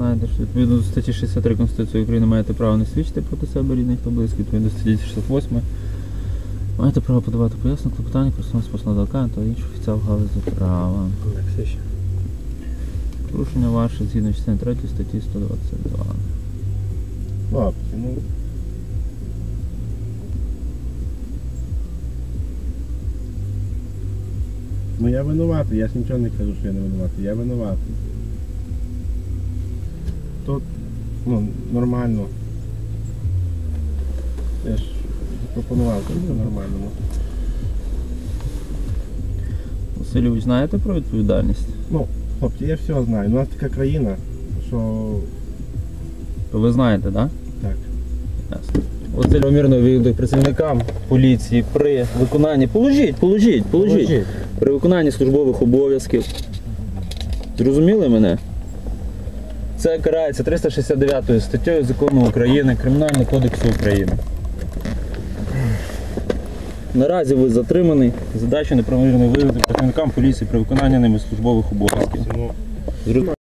знаєте, що відповідно до статті 63 Конституції України маєте право не свідчити проти себе рідних та близьких, відповідно до статті 68 маєте право подавати пояснення, клопотання, послугами адвоката та інших офіціал галузі права. Порушення ваше згідно частини 3 статті 122. Хлопці, ну. Ну я винуватий, я ж нічого не кажу, що я не винуватий, я винуватий. Тут, ну, нормально. Я ж запропонував, що все нормально. Васильович, знаєте про відповідальність? Ну, хлопці, я все знаю. У нас така країна, що То ви знаєте, так? так. Ясно. Василь Омірно від працівникам поліції при виконанні. Положіть, положіть, положіть. При виконанні службових обов'язків. Зрозуміли мене? Це карається 369 статтею закону України Кримінального кодексу України. Наразі ви затриманий. Задача неправомірної виявити працівникам поліції при виконанні ними службових обов'язків.